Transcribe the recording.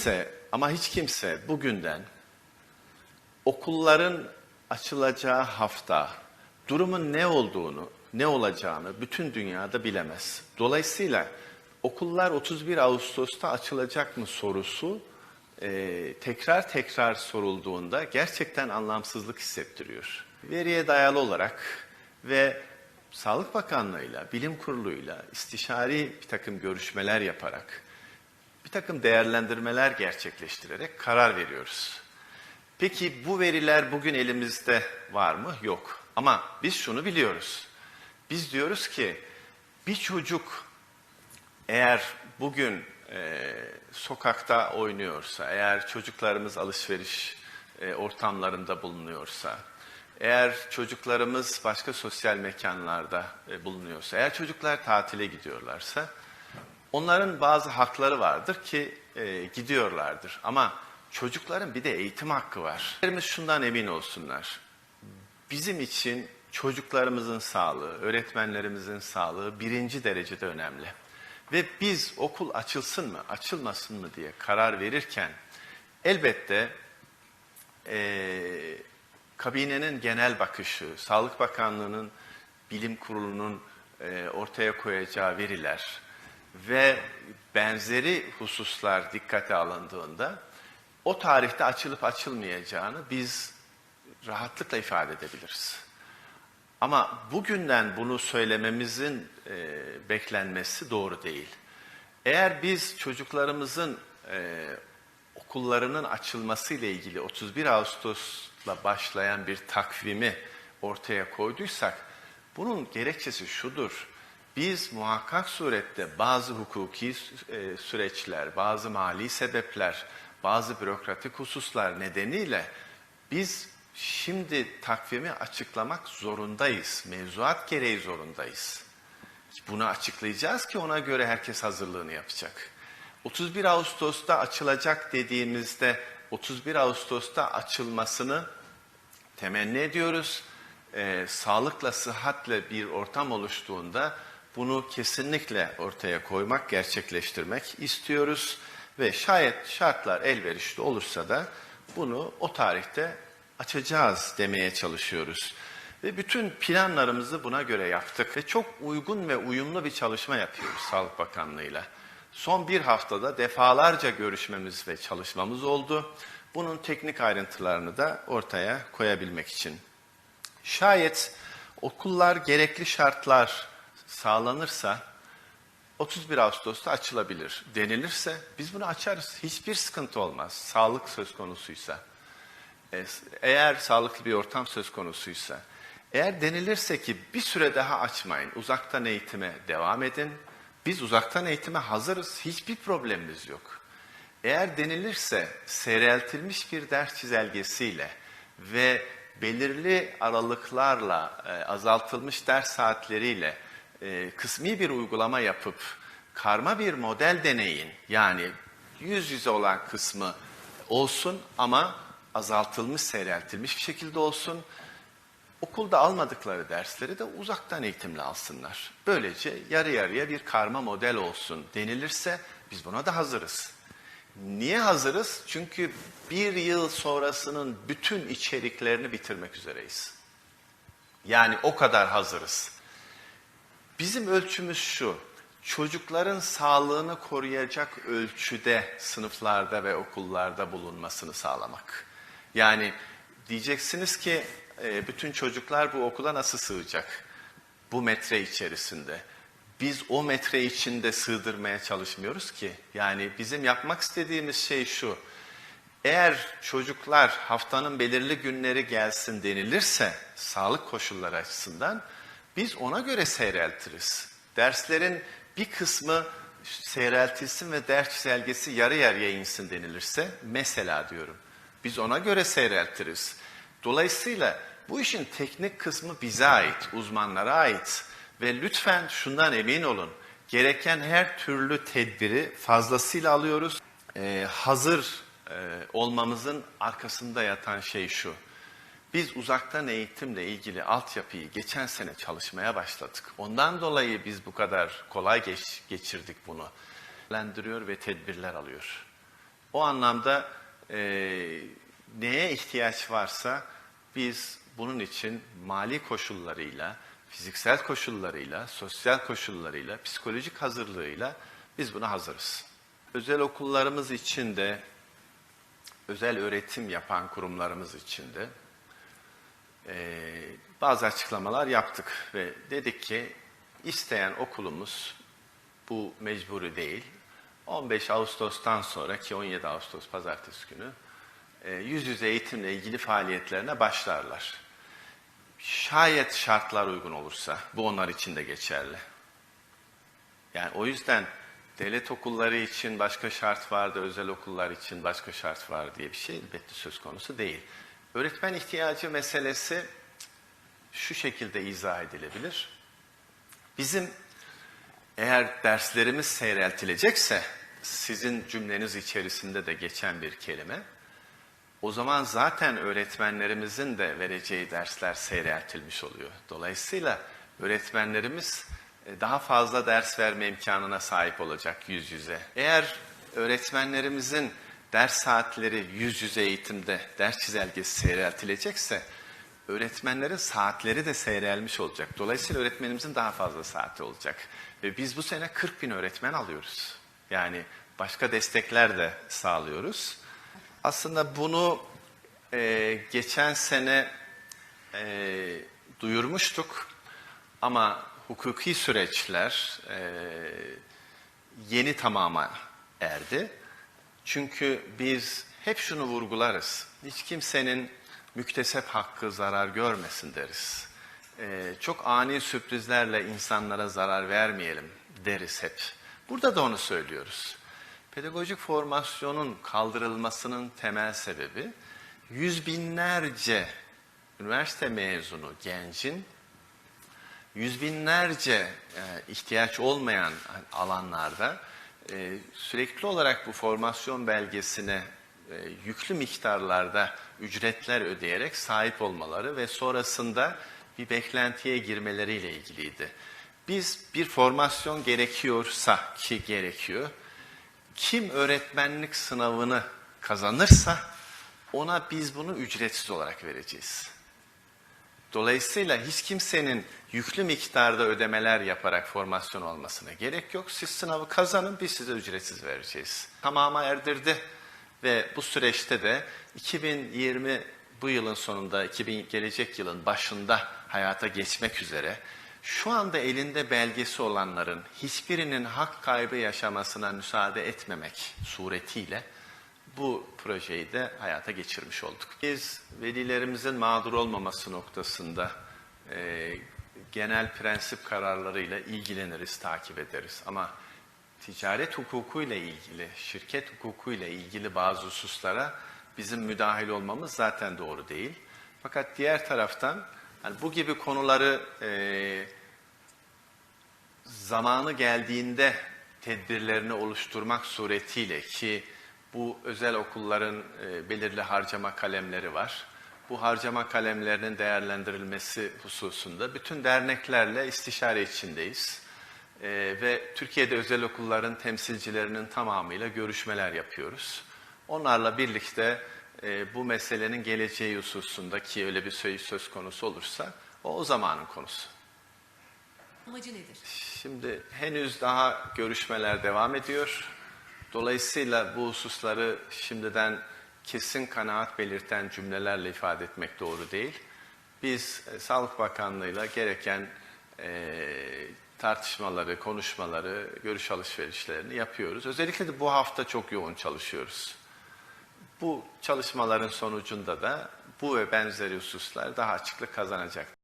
Kimse ama hiç kimse bugünden okulların açılacağı hafta durumun ne olduğunu, ne olacağını bütün dünyada bilemez. Dolayısıyla okullar 31 Ağustos'ta açılacak mı sorusu e, tekrar tekrar sorulduğunda gerçekten anlamsızlık hissettiriyor. Veriye dayalı olarak ve Sağlık Bakanlığı'yla, Bilim Kurulu'yla istişari bir takım görüşmeler yaparak, bir takım değerlendirmeler gerçekleştirerek karar veriyoruz. Peki bu veriler bugün elimizde var mı? Yok. Ama biz şunu biliyoruz. Biz diyoruz ki bir çocuk eğer bugün e, sokakta oynuyorsa, eğer çocuklarımız alışveriş e, ortamlarında bulunuyorsa, eğer çocuklarımız başka sosyal mekanlarda e, bulunuyorsa, eğer çocuklar tatile gidiyorlarsa, onların bazı hakları vardır ki e, gidiyorlardır. Ama çocukların bir de eğitim hakkı var. Çocuklarımız şundan emin olsunlar. Bizim için çocuklarımızın sağlığı, öğretmenlerimizin sağlığı birinci derecede önemli. Ve biz okul açılsın mı, açılmasın mı diye karar verirken elbette eee kabinenin genel bakışı, Sağlık Bakanlığı'nın, Bilim Kurulu'nun e, ortaya koyacağı veriler ve benzeri hususlar dikkate alındığında o tarihte açılıp açılmayacağını biz rahatlıkla ifade edebiliriz. Ama bugünden bunu söylememizin e, beklenmesi doğru değil. Eğer biz çocuklarımızın e, okullarının açılması ile ilgili 31 Ağustos'la başlayan bir takvimi ortaya koyduysak bunun gerekçesi şudur. Biz muhakkak surette bazı hukuki e, süreçler, bazı mali sebepler, bazı bürokratik hususlar nedeniyle biz şimdi takvimi açıklamak zorundayız. Mevzuat gereği zorundayız. Bunu açıklayacağız ki ona göre herkes hazırlığını yapacak. 31 Ağustos'ta açılacak dediğimizde 31 Ağustos'ta açılmasını temenni ediyoruz. Ee, sağlıkla, sıhhatle bir ortam oluştuğunda bunu kesinlikle ortaya koymak, gerçekleştirmek istiyoruz. Ve şayet şartlar elverişli olursa da bunu o tarihte açacağız demeye çalışıyoruz. Ve bütün planlarımızı buna göre yaptık ve çok uygun ve uyumlu bir çalışma yapıyoruz Sağlık Bakanlığı'yla. Son bir haftada defalarca görüşmemiz ve çalışmamız oldu. Bunun teknik ayrıntılarını da ortaya koyabilmek için. Şayet okullar gerekli şartlar sağlanırsa 31 Ağustos'ta açılabilir denilirse biz bunu açarız. Hiçbir sıkıntı olmaz. Sağlık söz konusuysa. E, Eğer sağlıklı bir ortam söz konusuysa. Eğer denilirse ki bir süre daha açmayın, uzaktan eğitime devam edin. Biz uzaktan eğitime hazırız, hiçbir problemimiz yok. Eğer denilirse seyreltilmiş bir ders çizelgesiyle ve belirli aralıklarla e, azaltılmış ders saatleriyle e, kısmi bir uygulama yapıp karma bir model deneyin yani yüz yüze olan kısmı olsun ama azaltılmış, seyreltilmiş bir şekilde olsun. Okulda almadıkları dersleri de uzaktan eğitimle alsınlar. Böylece yarı yarıya bir karma model olsun denilirse biz buna da hazırız. Niye hazırız? Çünkü bir yıl sonrasının bütün içeriklerini bitirmek üzereyiz. Yani o kadar hazırız. Bizim ölçümüz şu, çocukların sağlığını koruyacak ölçüde sınıflarda ve okullarda bulunmasını sağlamak. Yani diyeceksiniz ki e, bütün çocuklar bu okula nasıl sığacak? Bu metre içerisinde. Biz o metre içinde sığdırmaya çalışmıyoruz ki. Yani bizim yapmak istediğimiz şey şu. Eğer çocuklar haftanın belirli günleri gelsin denilirse sağlık koşulları açısından biz ona göre seyreltiriz. Derslerin bir kısmı seyreltilsin ve ders çizelgesi yarı yarıya insin denilirse mesela diyorum. Biz ona göre seyreltiriz. Dolayısıyla bu işin teknik kısmı bize ait, uzmanlara ait. Ve lütfen şundan emin olun. Gereken her türlü tedbiri fazlasıyla alıyoruz. Ee, hazır e, olmamızın arkasında yatan şey şu. Biz uzaktan eğitimle ilgili altyapıyı geçen sene çalışmaya başladık. Ondan dolayı biz bu kadar kolay geç, geçirdik bunu. Lendiriyor ve tedbirler alıyor. O anlamda e, neye ihtiyaç varsa biz bunun için mali koşullarıyla, fiziksel koşullarıyla, sosyal koşullarıyla, psikolojik hazırlığıyla biz buna hazırız. Özel okullarımız için de, özel öğretim yapan kurumlarımız için de e, bazı açıklamalar yaptık ve dedik ki isteyen okulumuz bu mecburi değil. 15 Ağustos'tan sonra ki 17 Ağustos pazartesi günü e, yüz yüze eğitimle ilgili faaliyetlerine başlarlar. Şayet şartlar uygun olursa bu onlar için de geçerli. Yani o yüzden devlet okulları için başka şart vardı, özel okullar için başka şart var diye bir şey elbette söz konusu değil. Öğretmen ihtiyacı meselesi şu şekilde izah edilebilir. Bizim eğer derslerimiz seyreltilecekse, sizin cümleniz içerisinde de geçen bir kelime, o zaman zaten öğretmenlerimizin de vereceği dersler seyreltilmiş oluyor. Dolayısıyla öğretmenlerimiz e, daha fazla ders verme imkanına sahip olacak yüz yüze. Eğer öğretmenlerimizin ders saatleri yüz yüze eğitimde ders çizelgesi seyreltilecekse, öğretmenlerin saatleri de seyrelmiş olacak. Dolayısıyla öğretmenimizin daha fazla saati olacak. Ve biz bu sene 40 bin öğretmen alıyoruz. Yani başka destekler de sağlıyoruz. Aslında bunu e, geçen sene e, duyurmuştuk ama hukuki süreçler e, yeni tamama erdi. Çünkü biz hep şunu vurgularız. Hiç kimsenin müktesep hakkı zarar görmesin deriz. Ee, çok ani sürprizlerle insanlara zarar vermeyelim deriz hep. Burada da onu söylüyoruz. Pedagojik formasyonun kaldırılmasının temel sebebi yüz binlerce üniversite mezunu gencin yüz binlerce e, ihtiyaç olmayan alanlarda e, sürekli olarak bu formasyon belgesine e, yüklü miktarlarda ücretler ödeyerek sahip olmaları ve sonrasında bir beklentiye girmeleriyle ilgiliydi. Biz bir formasyon gerekiyorsa ki gerekiyor, kim öğretmenlik sınavını kazanırsa ona biz bunu ücretsiz olarak vereceğiz. Dolayısıyla hiç kimsenin yüklü miktarda ödemeler yaparak formasyon olmasına gerek yok. Siz sınavı kazanın, biz size ücretsiz vereceğiz. Tamama erdirdi ve bu süreçte de 2020 bu yılın sonunda, 2000 gelecek yılın başında hayata geçmek üzere şu anda elinde belgesi olanların hiçbirinin hak kaybı yaşamasına müsaade etmemek suretiyle bu projeyi de hayata geçirmiş olduk. Biz velilerimizin mağdur olmaması noktasında e, genel prensip kararlarıyla ilgileniriz, takip ederiz. Ama ticaret hukukuyla ilgili, şirket hukukuyla ilgili bazı hususlara bizim müdahil olmamız zaten doğru değil. Fakat diğer taraftan yani bu gibi konuları e, zamanı geldiğinde tedbirlerini oluşturmak suretiyle ki bu özel okulların e, belirli harcama kalemleri var. Bu harcama kalemlerinin değerlendirilmesi hususunda bütün derneklerle istişare içindeyiz. E, ve Türkiye'de özel okulların temsilcilerinin tamamıyla görüşmeler yapıyoruz. Onlarla birlikte e, bu meselenin geleceği hususunda ki öyle bir söz, söz konusu olursa o o zamanın konusu. Amacı nedir? Şimdi henüz daha görüşmeler devam ediyor. Dolayısıyla bu hususları şimdiden kesin kanaat belirten cümlelerle ifade etmek doğru değil. Biz e, Sağlık Bakanlığı'yla gereken e, tartışmaları, konuşmaları, görüş alışverişlerini yapıyoruz. Özellikle de bu hafta çok yoğun çalışıyoruz. Bu çalışmaların sonucunda da bu ve benzeri hususlar daha açıklık kazanacak.